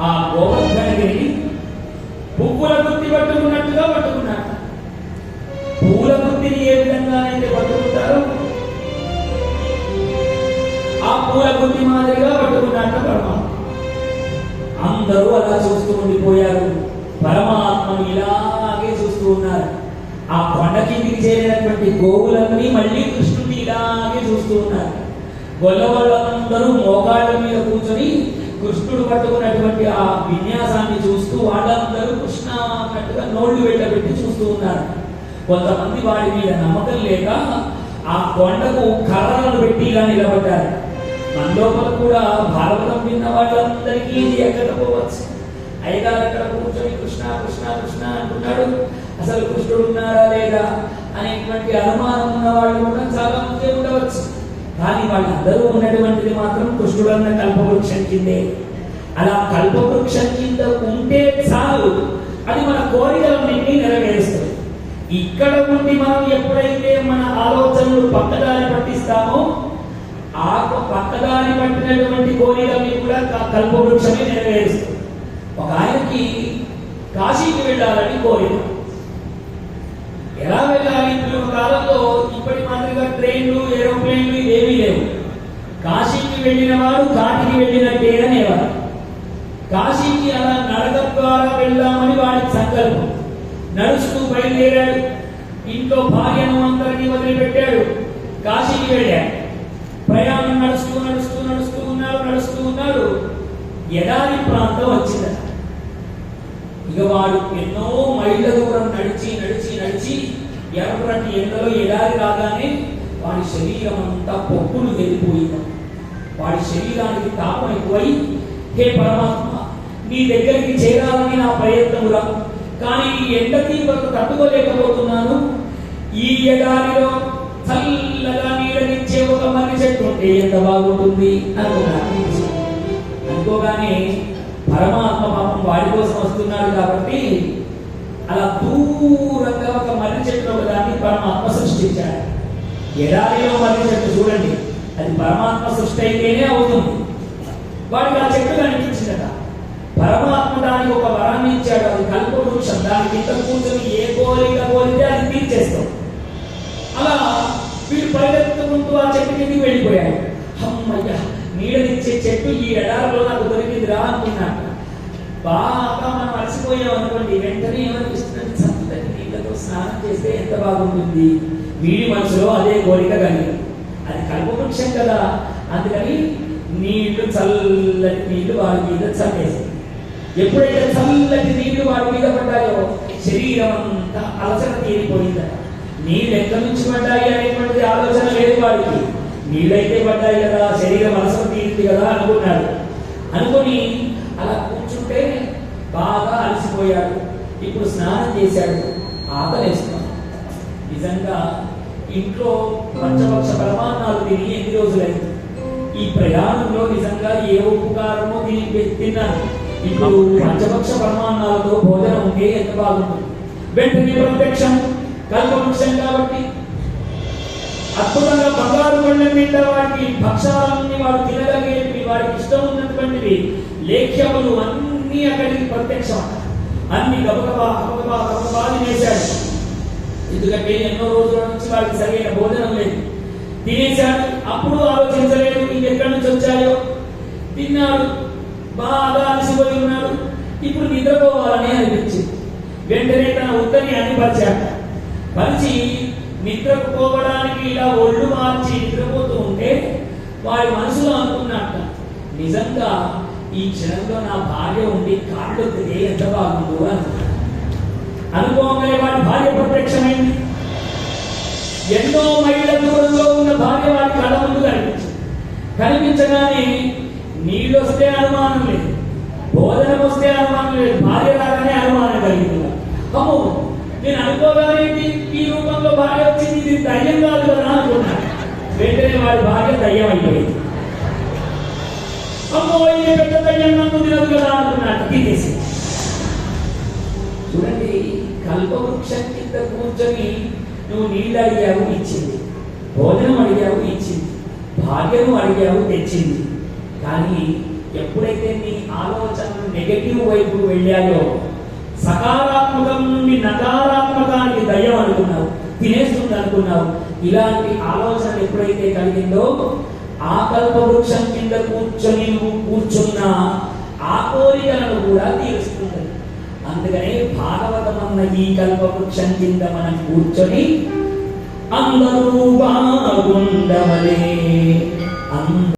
ఆ గోవర్ధనగిరి పువ్వుల గుత్తి పట్టుకున్నట్టుగా పట్టుకున్నాడు పూల గుత్తిని ఏ విధంగా అయితే పట్టుకుంటారో ఆ పూల గుత్తి మాదిరిగా పట్టుకున్నట్టు పరమాత్మ. అందరూ అలా చూస్తూ ఉండిపోయారు. పరమాత్మను ఇలాగే చూస్తూ ఉన్నారు. ఆ కొండ కిందికి చేరినటువంటి గోవులన్నీ మళ్ళీ కృష్ణుని ఇలాగే చూస్తూ ఉన్నారు. గొల్లవాళ్ళందరూ మోకాళ్ళ మీద కూర్చొని కృష్ణుడు పట్టుకున్నటువంటి ఆ విన్యాసాన్ని చూస్తూ వాళ్ళందరూ కృష్ణ అన్నట్టుగా నోళ్ళు వెళ్ళబెట్టి చూస్తూ ఉన్నారు. కొంతమంది వాడి మీద నమ్మకం లేక ఆ కొండకు కర్రలను పెట్టి ఇలా నిలబడ్డారు. మన లోపల కూడా భారతం విన్న వాళ్ళందరికీ ఇది ఎక్కకపోవచ్చు. అయ్యగారు అక్కడ కూర్చొని కృష్ణ కృష్ణ కృష్ణ అంటున్నాడు. అసలు కృష్ణుడు ఉన్నారా లేదా అనేటువంటి అనుమానం ఉన్న వాళ్ళు కూడా చాలా మంది ఉండవచ్చు. కానీ వాళ్ళందరూ ఉన్నటువంటిది మాత్రం కృష్ణుడు అన్న కల్పవృక్షం కిందే. అలా కల్పవృక్షం కింద ఉంటే చాలు. అది మన కోరికలన్నింటినీ నెరవేరుస్తుంది. ఇక్కడ ఉండి మనం ఎప్పుడైతే మన ఆలోచనలు పక్కదారి పట్టిస్తామో ఆ పక్కదారి పట్టినటువంటి కోరికల్ని కూడా కల్పవృక్షమే నెరవేరుస్తుంది. ఒక ఆయనకి కాశీకి వెళ్ళాలని కోరిక. ఎలా వెళ్ళాలి? ఇప్పుడు కాలంలో వెళ్ళిన వారు కాటికి వెళ్ళినట్టే అనేవారు కాశీకి అలా నడక ద్వారా వెళ్దామని వాడి సంకల్పం. నడుస్తూ బయలుదేరాడు. ఇంట్లో భార్యను అందరినీ వదిలిపెట్టాడు. కాశీకి వెళ్ళాడు. ప్రయాణం నడుస్తూ నడుస్తూ నడుస్తూ ఉన్నారు నడుస్తూ ఉన్నారు. ఎడారి ప్రాంతం వచ్చింది. ఇక వాడు ఎన్నో మైళ్ళ దూరం నడిచి నడిచి నడిచి ఎర్రటి ఎండలో ఎడారి రాగానే వాడి శరీరం అంతా పొప్పులు వెళ్ళిపోయింది. వాడి శరీరానికి తాపం ఎక్కువై హే పరమాత్మ నీ దగ్గరికి చేరాలని నా ప్రయత్నమురా. కానీ ఈ ఎండ తీవ్రత తట్టుకోలేకపోతున్నాను. ఈ ఎడారిలో చల్లగా నీడనిచ్చే ఒక మర్రి చెట్టు ఉంటే ఎంత బాగుంటుంది? అనుకున్నాను అనుకోగానే పరమాత్మ పాపం వాడి కోసం వస్తున్నాడు కాబట్టి అలా దూరంగా ఒక మర్రి చెట్టు ఒక దాన్ని పరమాత్మ సృష్టించాడు. ఎడారిలో మర్రి చెట్టు చూడండి. అది పరమాత్మ సృష్టి అయితేనే అవుతుంది. వాడికి ఆ చెట్టు కనిపించిందట. పరమాత్మ దానికి ఒక వరాన్ని ఇచ్చాడు. అది కల్పవృక్షం. దాని కింద కూర్చొని ఏ కోరిక కోరితే అది తీర్చేస్తాం అలా వీడు పరిగెత్తుకుంటూ ఆ చెట్టు కిందకి వెళ్ళిపోయాడు. అమ్మయ్యా నీడనిచ్చే చెట్టు ఈ ఎడారిలో నాకు దొరికిందిరా అనుకున్నాడు. బాగా మనం అలసిపోయాం అనుకోండి వెంటనే ఏమనిపిస్తుంది? చల్లటి నీళ్ళతో స్నానం చేస్తే ఎంత బాగుంటుంది? వీడి మనసులో అదే కోరిక కలిగింది. అది కల్పవృక్షం కదా. అందుకని నీళ్ళు చల్లటి నీళ్ళు వాడి మీద చల్లేసింది ఎప్పుడైతే చల్లటి నీళ్ళు వాడి మీద పడ్డాయో శరీరం అంతా అలసట తీరిపోయిందట. నీళ్ళు ఎక్కడి నుంచి పడ్డాయి అనేటువంటిది ఆలోచన లేదు వాడికి. నీళ్ళైతే పడ్డాయి కదా శరీరం అలసట తీరింది కదా అనుకున్నాడు. అనుకుని అలా కూర్చుంటే బాగా అలసిపోయాడు. ఇప్పుడు స్నానం చేశాడు. ఆకలేస్తున్నాడు. నిజంగా ఇంట్లో పంచపక్ష ప్రమాణాలు తిని ఎన్ని రోజులైంది? ఈ ప్రయాణంలో నిజంగా ఏ ఉపకారమో దీనికి తిన్నాను ఇప్పుడు పంచపక్ష ప్రమాణాలతో భోజనం ఉంటే ఎంత బాగుంటుంది? వెంటనే ప్రత్యక్షం. కల్పవృక్షం కాబట్టి అద్భుతంగా బంగారు కొండ మీద వాటి భక్షాలన్నీ వాడు తినగలిగేవి వాడికి ఇష్టం ఉన్నటువంటివి లేఖ్యములు అన్ని అక్కడికి ప్రత్యక్షం. అన్ని గబగబా గబగబా గబగబా తినేశాడు. ఎందుకంటే ఎన్నో రోజుల నుంచి వాడికి సరైన భోజనం లేదు. తినేశారు అప్పుడు ఆలోచించలేదు ఇంకెక్కడి నుంచి వచ్చాయో? తిన్నారు బాగా అలసిపోయి ఉన్నారు. ఇప్పుడు నిద్రపోవాలని అనిపించింది. వెంటనే తన ఉత్తని అనిపరిచాడు పరిచి నిద్రకు పోవడానికి ఇలా ఒళ్ళు మార్చి నిద్రపోతూ ఉంటే వారి మనసులో అనుకున్నట్ట నిజంగా ఈ క్షణంలో నా భార్య ఉండి కాళ్ళు ఎత్తితే ఎంత బాగుండు అనుకున్నాడు అనుకోగానే వాడి భార్య ప్రత్యక్షమైంది ఎన్నో మైళ్ళ దూరంలో ఉన్న భార్య వాడి కళ ముందు కనిపించింది. కనిపించగానే నీళ్ళొస్తే అనుమానం లేదు భోజనం వస్తే అనుమానం లేదు భార్య రాగానే అనుమానం కలిగింది. అమ్మో నేను అనుకోగానే ఈ- రూపంలో భార్య వచ్చింది ఇది దయ్యం కాదు కదా అనుకున్నాను వెంటనే వాడి భార్య దయ్యం అయిపోయింది. అమ్మో ఇది పెద్ద దయ్యం నన్ను తినదు కదా అనుకున్నాడు తీసేసి కల్పవృక్షం కింద కూర్చొని నువ్వు నీళ్ళు అడిగావు ఇచ్చింది. భోజనం అడిగావు ఇచ్చింది. భాగ్యము అడిగావు తెచ్చింది. కానీ ఎప్పుడైతే నీ ఆలోచన నెగటివ్ వైపు వెళ్ళాయో సకారాత్మకం నుండి నకారాత్మకానికి దయ్యం అనుకున్నావు తినేస్తుంది అనుకున్నావు ఇలాంటి ఆలోచన ఎప్పుడైతే కలిగిందో ఆ కల్ప వృక్షం కింద కూర్చొని నువ్వు కూర్చున్న ఆ కోరికలను కూడా తీరుస్తుంది. అందుకనే భాగవతం అన్న ఈ కల్ప వృక్షం కింద మనం కూర్చొని అందరూ బాగుండవలే. అందరూ